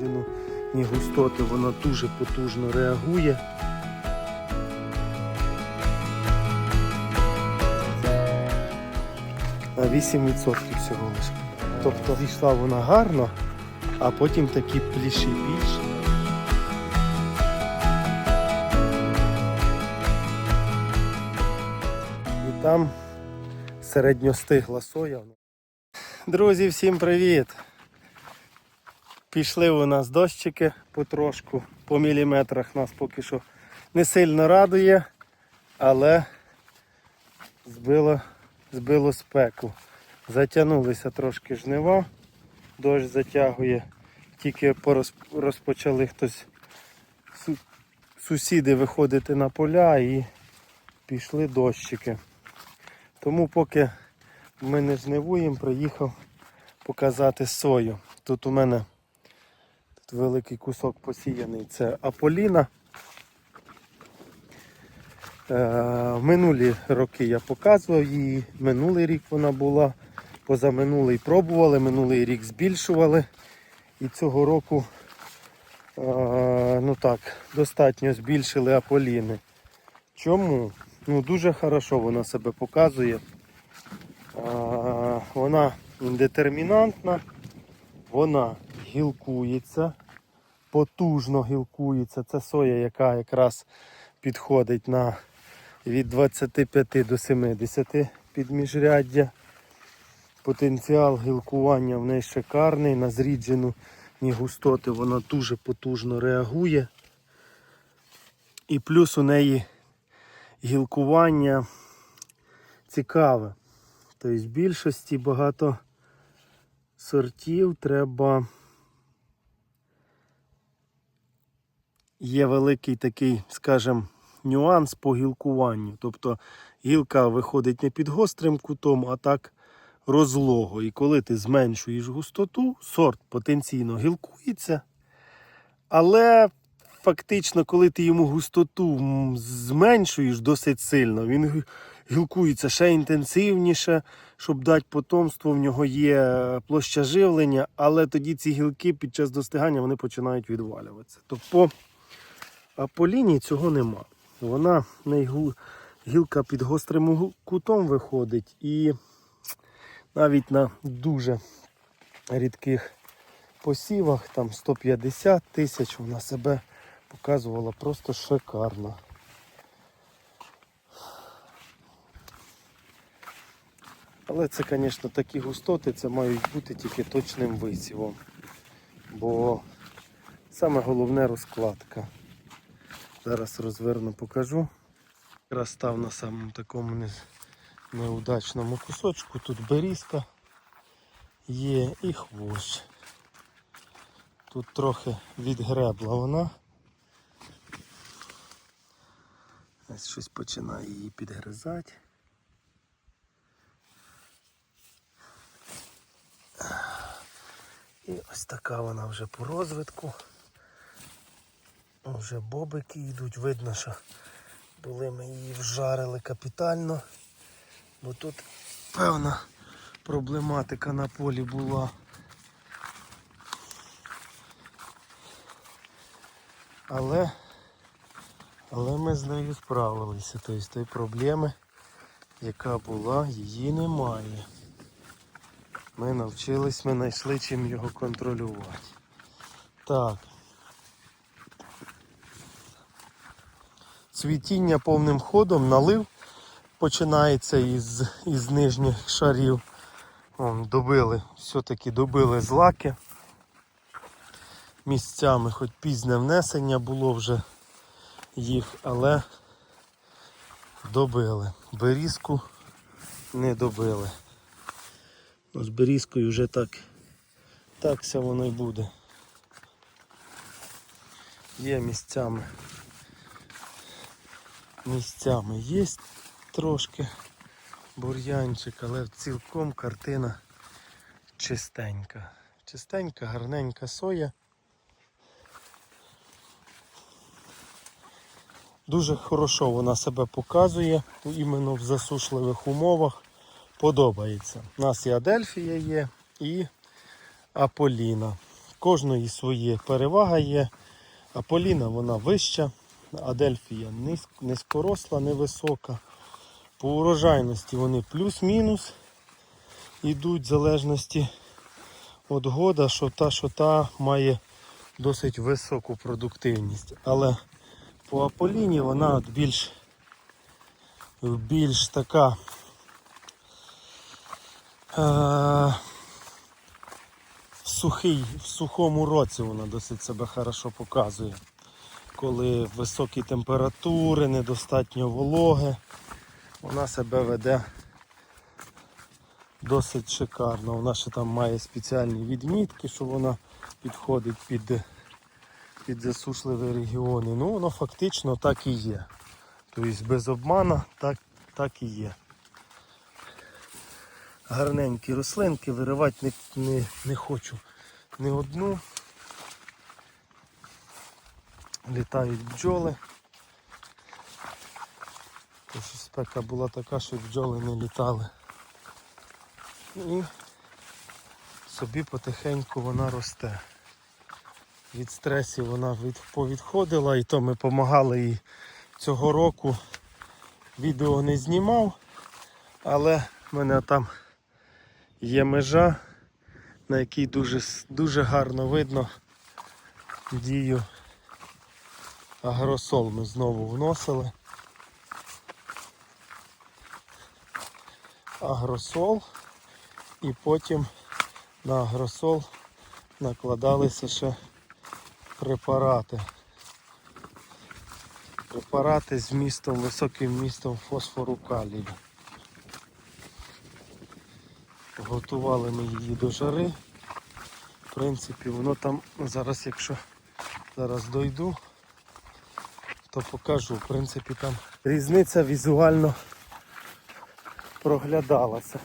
зріджену, ні густоти, вона дуже потужно реагує. На 8% всього лише. Тобто зійшла вона гарно, а потім такі пліші більше. І там середньостигла соя. Друзі, всім привіт! Пішли у нас дощики потрошку, по міліметрах нас поки що не сильно радує, але збило, збило спеку. Затягнулися трошки жнива, дощ затягує, тільки розпочали хтось сусіди виходити на поля і пішли дощики. Тому поки ми не жнивуємо, приїхав показати сою. Тут у мене великий кусок посіяний. Це Аполіна. Е, минулі роки я показував її, минулий рік вона була, позаминулий пробували, минулий рік збільшували. І цього року е, ну так, достатньо збільшили Аполіни. Чому? Ну, дуже хорошо вона себе показує. Вона детермінантна, вона гілкується, потужно гілкується. Це соя, яка якраз підходить на від 25 до 70 під міжряддя. Потенціал гілкування в неї шикарний, на зріджену ні густоти вона дуже потужно реагує. І плюс у неї гілкування цікаве. Тобто в більшості багато сортів треба. Є великий такий, скажімо, нюанс по гілкуванню. Тобто гілка виходить не під гострим кутом, а так розлого. І коли ти зменшуєш густоту, сорт потенційно гілкується. Але фактично, коли ти йому густоту зменшуєш досить сильно, він гілкується ще інтенсивніше, щоб дати потомство. В нього є площа живлення, але тоді ці гілки під час достигання вони починають відвалюватися. Тобто а по лінії цього нема. Вона неї гілка під гострим кутом виходить і навіть на дуже рідких посівах, там 150 тисяч, вона себе показувала просто шикарно. Але це, звісно, такі густоти, це мають бути тільки точним висівом. Бо саме головне розкладка. Зараз розверну, покажу. Якраз став на самому такому не- неудачному кусочку. Тут берізка є і хвощ. Тут трохи відгребла вона. Ось щось починає її підгризати. І ось така вона вже по розвитку. Вже бобики йдуть, видно, що були ми її вжарили капітально, бо тут певна проблематика на полі була. Але, але ми з нею справилися. Тобто тої проблеми, яка була, її немає. Ми навчились, ми знайшли чим його контролювати. Так. Цвітіння повним ходом, налив починається із, із нижніх шарів. Вон, добили, все-таки добили злаки. Місцями, хоч пізне внесення було вже їх, але добили. Берізку не добили. З берізкою вже так, так все воно й буде. Є місцями. Місцями є трошки бур'янчик, але цілком картина чистенька. Чистенька, гарненька соя. Дуже хорошо вона себе показує іменно в засушливих умовах. Подобається. У нас і Адельфія є, і Аполіна. кожної своє перевага є. Аполіна вона вища, Адельфія низ- низькоросла, невисока. По урожайності вони плюс-мінус йдуть в залежності від года, що та, що та має досить високу продуктивність. Але по Аполіні вона от більш, більш така. Е, в, сухий, в сухому році вона досить себе хорошо показує. Коли високі температури, недостатньо вологи, вона себе веде досить шикарно. Вона ще там має спеціальні відмітки, що вона підходить під, під засушливі регіони. Ну, воно фактично так і є. Тобто без обмана так, так і є. Гарненькі рослинки, виривати не, не, не хочу ні одну. Літають бджоли. Тож спека була така, що бджоли не літали. І собі потихеньку вона росте. Від стресів вона від, повідходила і то ми допомагали їй цього року. Відео не знімав, але в мене там є межа, на якій дуже, дуже гарно видно дію агросол ми знову вносили. Агросол і потім на агросол накладалися ще препарати. Препарати з містом, високим містом фосфору калію. Готували ми її до жари. В принципі, воно там зараз, якщо зараз дойду, то покажу. В принципі, там різниця візуально проглядалася.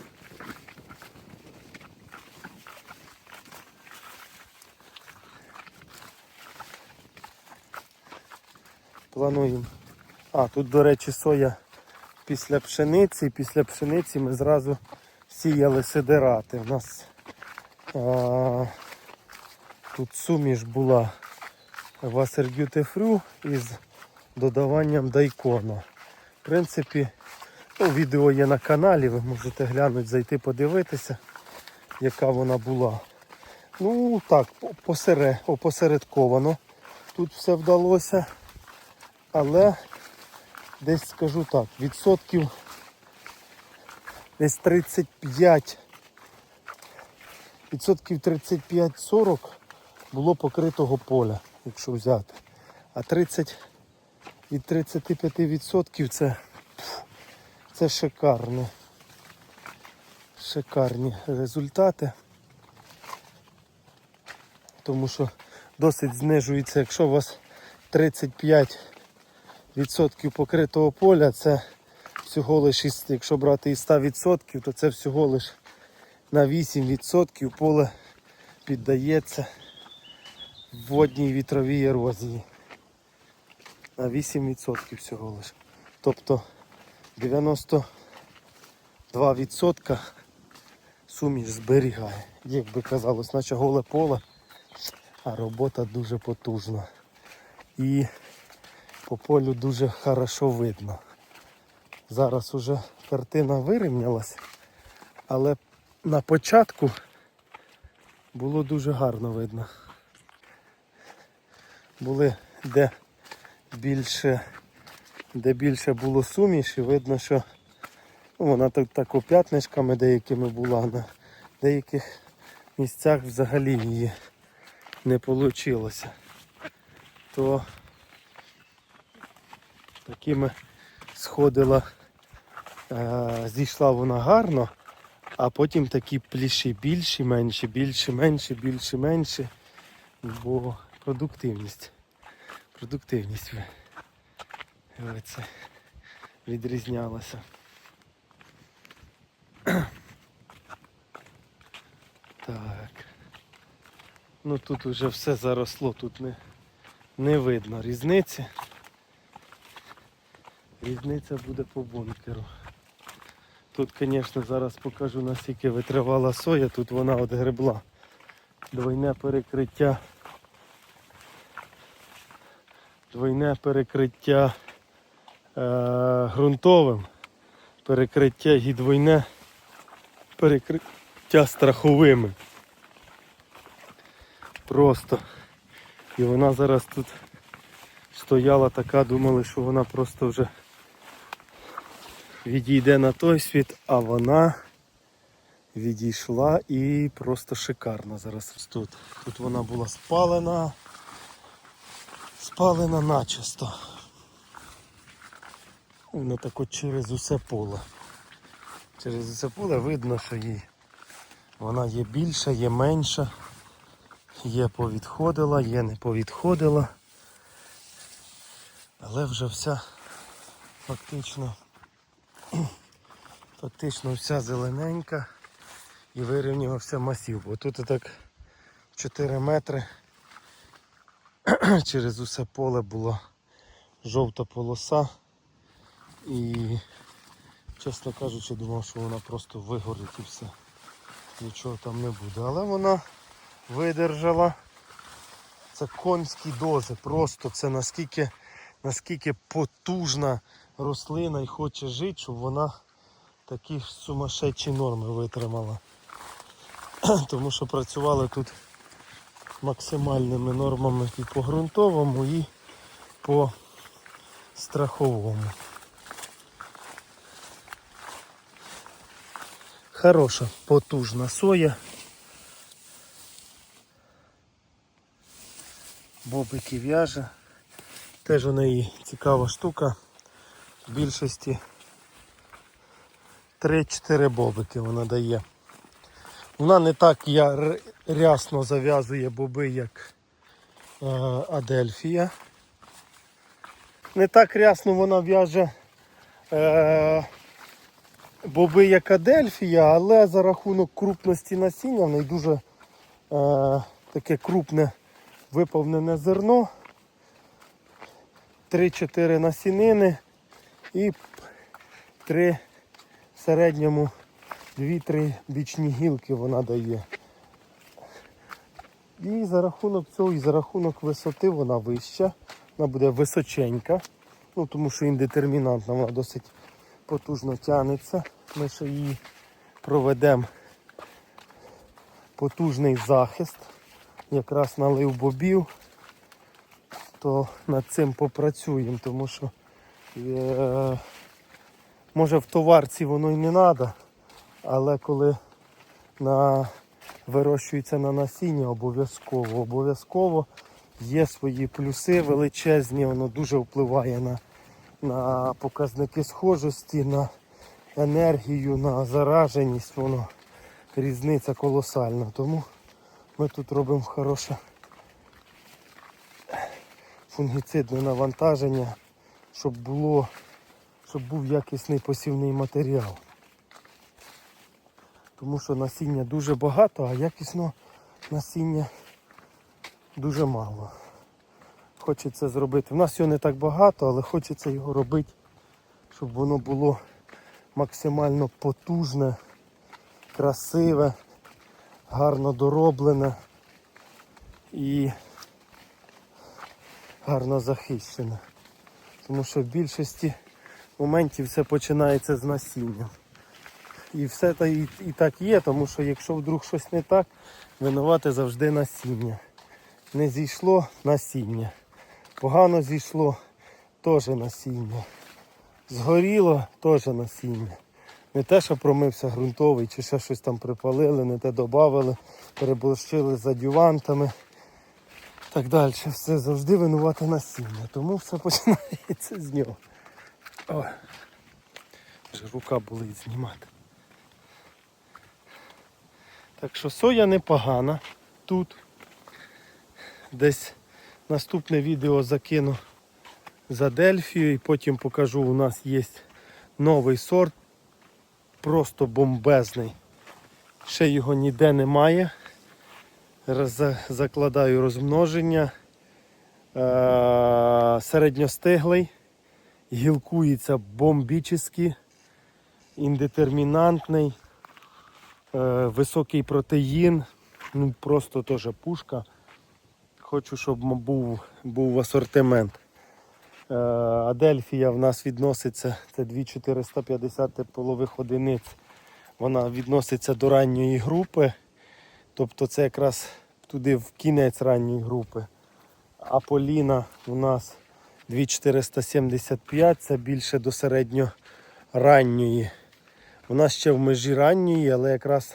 Плануємо. А, тут, до речі, соя після пшениці. Після пшениці ми зразу сіяли сидирати. У нас а, тут суміш була Free із додаванням дайкона. В принципі, ну, відео є на каналі, ви можете глянути, зайти подивитися, яка вона була. Ну так, посере, опосередковано. Тут все вдалося. Але десь скажу так, відсотків десь 35, відсотків 35-40 було покритого поля, якщо взяти. А 30 від 35% це, це шикарно. Шикарні результати. Тому що досить знижується, якщо у вас 35 відсотків покритого поля, це всього лиш, якщо брати із 100 відсотків, то це всього лиш на 8 відсотків поле піддається водній вітровій ерозії. На 8 відсотків всього лиш. Тобто 92 відсотка суміш зберігає. Як би казалось, наче голе поле, а робота дуже потужна. І по полю дуже хорошо видно. Зараз уже картина вирівнялась, але на початку було дуже гарно видно. Були де більше, де більше було суміші, видно, що ну, вона так, так п'ятнишками деякими була, на деяких місцях взагалі її не вийшло. То такими сходила, е, зійшла вона гарно, а потім такі пліші більші, менші, більші, менші, більші, менші. Бо продуктивність. Продуктивність це відрізнялася. Так. Ну тут уже все заросло, тут не, не видно різниці. Різниця буде по бункеру. Тут, звісно, зараз покажу наскільки витривала соя, тут вона от гребла двойне перекриття. Двойне перекриття е, ґрунтовим, перекриття і двойне перекриття страховими. Просто. І вона зараз тут стояла така, думали, що вона просто вже відійде на той світ, а вона відійшла і просто шикарна зараз тут. Тут вона була спалена, спалена начисто. Воно так от через усе поле. Через усе поле видно, що їй вона є більша, є менша, є повідходила, є не повідходила. Але вже вся фактично фактично вся зелененька і вирівнювався масів. Бо тут так 4 метри через усе поле була жовта полоса і, чесно кажучи, думав, що вона просто вигорить і все. Нічого там не буде. Але вона видержала. Це конські дози. Просто це наскільки, наскільки потужна рослина і хоче жити, щоб вона такі сумасшедші норми витримала. Тому що працювали тут максимальними нормами і по ґрунтовому, і по страховому. Хороша, потужна соя. Бобики в'яже. Теж у неї цікава штука. В більшості 3-4 бобики вона дає. Вона не так я рясно зав'язує боби, як е, Адельфія. Не так рясно вона в'яже е, боби, як Адельфія, але за рахунок крупності насіння в неї дуже е, таке крупне виповнене зерно. 3-4 насінини і 3 в середньому 2-3 бічні гілки вона дає. І за рахунок цього, і за рахунок висоти вона вища, вона буде височенька, ну тому що індетермінантна, вона досить потужно тягнеться. Ми ще її проведемо потужний захист, якраз налив бобів, то над цим попрацюємо, тому що е, може в товарці воно й не треба, але коли на, вирощується на насіння, обов'язково. Обов'язково є свої плюси величезні, воно дуже впливає на, на показники схожості, на енергію, на зараженість, воно різниця колосальна. Тому ми тут робимо хороше фунгіцидне навантаження, щоб було, щоб був якісний посівний матеріал. Тому що насіння дуже багато, а якісно насіння дуже мало. Хочеться зробити. У нас його не так багато, але хочеться його робити, щоб воно було максимально потужне, красиве, гарно дороблене і гарно захищене. Тому що в більшості моментів все починається з насіння. І все та і, і так є, тому що якщо вдруг щось не так, винувати завжди насіння. Не зійшло насіння. Погано зійшло теж насіння. Згоріло теж насіння. Не те, що промився ґрунтовий, чи ще щось там припалили, не те додавали, переборщили з адювантами. Так далі. Все завжди винувати насіння. Тому все починається з нього. Ой. Вже рука болить знімати. Так що соя непогана тут. Десь наступне відео закину за Дельфію і потім покажу, у нас є новий сорт, просто бомбезний. Ще його ніде немає. Закладаю розмноження. Е, Середньостиглий, гілкується бомбічний, індетермінантний, високий протеїн, ну просто теж пушка. Хочу, щоб був, був асортимент. Е, Адельфія в нас відноситься, це 2450 теплових одиниць. Вона відноситься до ранньої групи. Тобто це якраз туди в кінець ранньої групи. А Поліна у нас 2475, це більше до Вона ще в межі ранньої, але якраз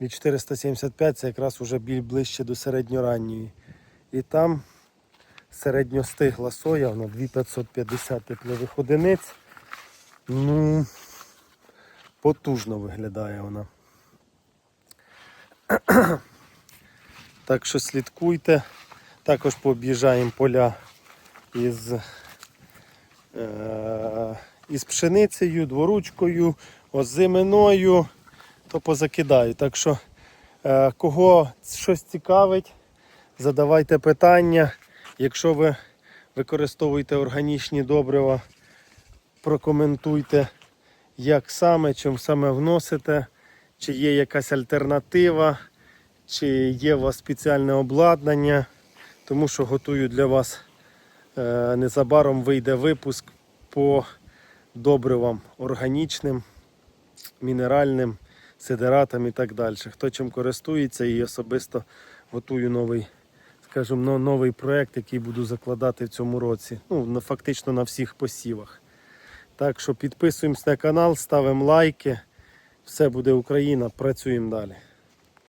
від 475 це якраз вже ближче до середньоранньої. І там середньостигла соя, вона 2550 теплових одиниць. Ну, потужно виглядає вона. Так що слідкуйте. Також пооб'їжджаємо поля із, е, із пшеницею, дворучкою, озиминою, то позакидаю. Так що, е, кого щось цікавить, задавайте питання. Якщо ви використовуєте органічні добрива, прокоментуйте, як саме, чим саме вносите, чи є якась альтернатива, чи є у вас спеціальне обладнання, тому що готую для вас е, незабаром вийде випуск по добривам органічним, мінеральним, сидератам і так далі. Хто чим користується і особисто готую новий, скажімо, новий проект, який буду закладати в цьому році. Ну, фактично на всіх посівах. Так що підписуємось на канал, ставимо лайки. Все буде Україна, працюємо далі.